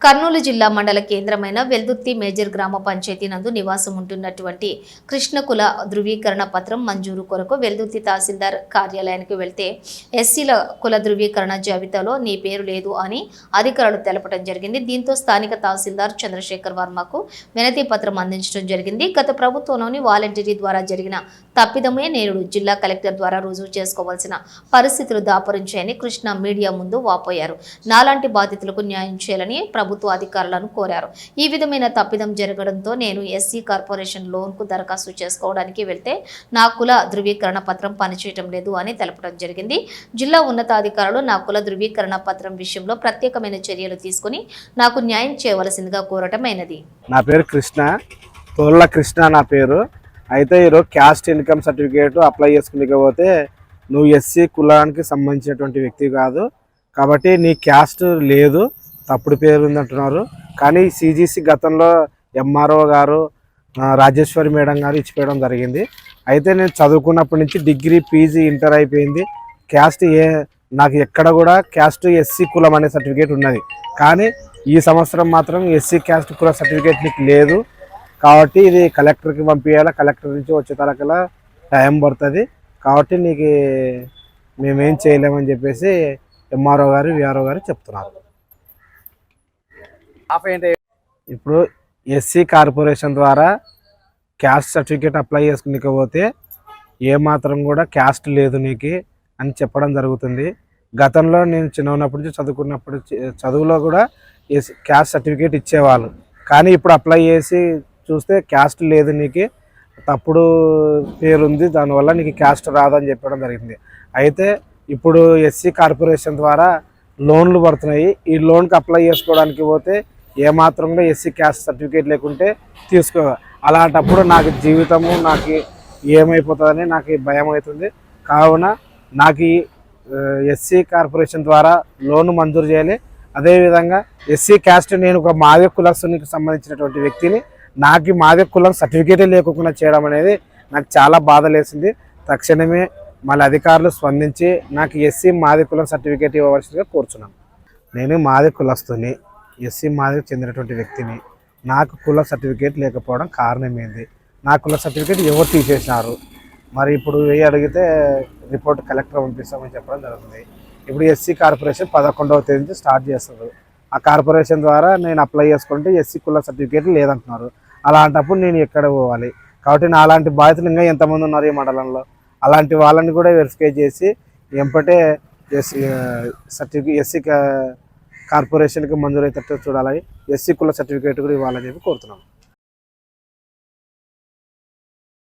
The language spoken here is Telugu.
కర్నూలు జిల్లా మండల కేంద్రమైన వెల్దుర్తి మేజర్ గ్రామ పంచాయతీ నందు నివాసం ఉంటున్నటువంటి కృష్ణకుల ధృవీకరణ పత్రం మంజూరు కొరకు వెల్దుర్తి తహసీల్దార్ కార్యాలయానికి వెళ్తే ఎస్సీల కుల ధృవీకరణ జాబితాలో నీ పేరు లేదు అని అధికారులు తెలపడం జరిగింది. దీంతో స్థానిక తహసీల్దార్ చంద్రశేఖర్ వర్మకు వినతి పత్రం అందించడం జరిగింది. గత ప్రభుత్వంలోని వాలంటీరీ ద్వారా జరిగిన తప్పిదమే నేరుడు. జిల్లా కలెక్టర్ ద్వారా రుజువు చేసుకోవాల్సిన పరిస్థితులు దాపరించాయని కృష్ణ మీడియా ముందు వాపోయారు. నాలాంటి బాధితులకు న్యాయం చేయాలని ప్రభుత్వ అధికారులను కోరారు. ఈ విధమైన తప్పిదం జరగడంతో నేను ఎస్సీ కార్పొరేషన్ లోన్కు దరఖాస్తు చేసుకోవడానికి వెళ్తే నా కుల ధృవీకరణ పత్రం పనిచేయటం లేదు అని తెలపడం జరిగింది. జిల్లా ఉన్నతాధికారులు నా కుల ధృవీకరణ పత్రం విషయంలో ప్రత్యేకమైన చర్యలు తీసుకుని నాకు న్యాయం చేయవలసిందిగా కోరటమైనది. నా పేరు కృష్ణ. తోళ్ళ కృష్ణ నా పేరు. అయితే ఈరోజు క్యాస్ట్ ఇన్కమ్ సర్టిఫికేట్ అప్లై చేసుకునికపోతే నువ్వు ఎస్సీ కులానికి సంబంధించినటువంటి వ్యక్తి కాదు. కాబట్టి నీ క్యాస్ట్ లేదు తప్పుడు పేరు ఉంది అంటున్నారు. కానీ సిజీసీ గతంలో ఎంఆర్ఓ గారు రాజేశ్వరి మేడం గారు ఇచ్చిపోయడం జరిగింది. అయితే నేను చదువుకున్నప్పటి నుంచి డిగ్రీ పీజీ ఇంటర్ అయిపోయింది. క్యాస్ట్ ఏ నాకు ఎక్కడ కూడా క్యాస్ట్ ఎస్సీ కులం అనే సర్టిఫికేట్ ఉన్నది. కానీ ఈ సంవత్సరం మాత్రం ఎస్సీ క్యాస్ట్ కుల సర్టిఫికేట్ నీకు లేదు. కాబట్టి ఇది కలెక్టర్కి పంపించాలి కలెక్టర్ నుంచి వచ్చే తరకలా టైం పడుతుంది. కాబట్టి నీకు మేమేం చేయలేమని చెప్పేసి ఎంఆర్ఓ గారు విఆర్ఓ గారు చెప్తున్నారు. ఇప్పుడు ఎస్సీ కార్పొరేషన్ ద్వారా క్యాస్ట్ సర్టిఫికేట్ అప్లై చేసుకునికపోతే ఏ మాత్రం కూడా క్యాస్ట్ లేదు నీకు అని చెప్పడం జరుగుతుంది. గతంలో నేను చిన్న ఉన్నప్పటి నుంచి చదువుకున్నప్పుడు చదువులో కూడా క్యాస్ట్ సర్టిఫికేట్ ఇచ్చేవాళ్ళు. కానీ ఇప్పుడు అప్లై చేసి చూస్తే క్యాస్ట్ లేదు నీకు తప్పుడు పేరు ఉంది దానివల్ల నీకు క్యాస్ట్ రాదని చెప్పడం జరిగింది. అయితే ఇప్పుడు ఎస్సీ కార్పొరేషన్ ద్వారా లోన్లు పడుతున్నాయి. ఈ లోన్కి అప్లై చేసుకోవడానికి పోతే ఏమాత్రం కూడా ఎస్సీ క్యాస్ట్ సర్టిఫికేట్ లేకుంటే తీసుకో. అలాంటప్పుడు నాకు జీవితము నాకు ఏమైపోతుందని నాకు భయం అవుతుంది కావున నాకు ఈ ఎస్సీ కార్పొరేషన్ ద్వారా లోన్ మంజూరు చేయాలి. అదేవిధంగా ఎస్సీ క్యాస్ట్ నేను ఒక మాదిగ కులస్తునికి సంబంధించినటువంటి వ్యక్తిని నాకు మాది కులం సర్టిఫికేటే లేకుండా చేయడం అనేది నాకు చాలా బాధ లేసింది. తక్షణమే మళ్ళీ అధికారులు స్పందించి నాకు ఎస్సీ మాది కులం సర్టిఫికేట్ ఇవ్వవలసిందిగా కోరుచున్నాను. నేను మాది కులస్తుని ఎస్సీ మాదికి చెందినటువంటి వ్యక్తిని నాకు కుల సర్టిఫికేట్ లేకపోవడం కారణం ఏంది? నా కుల సర్టిఫికేట్ ఎవరు తీసేసినారు? మరి ఇప్పుడు ఏ అడిగితే రిపోర్ట్ కలెక్టర్ పంపిస్తామని చెప్పడం జరుగుతుంది. ఇప్పుడు ఎస్సీ కార్పొరేషన్ పదకొండవ తేదీ నుంచి స్టార్ట్ చేస్తారు ఆ కార్పొరేషన్ ద్వారా నేను అప్లై చేసుకుంటే ఎస్సీ కుల సర్టిఫికేట్ లేదంటున్నారు. అలాంటప్పుడు నేను ఎక్కడ పోవాలి? కాబట్టి నా అలాంటి బాధితులు ఇంకా ఎంతమంది ఉన్నారు ఈ మండలంలో? అలాంటి వాళ్ళని కూడా వెరిఫై చేసి ఎంపటే ఎస్సీ సర్టిఫికేట్ ఎస్సీ కార్పొరేషన్కి మంజూరు అయ్యేటట్టు చూడాలని ఎస్సీ కుల సర్టిఫికేట్ కూడా ఇవ్వాలని చెప్పి కోరుతున్నాను.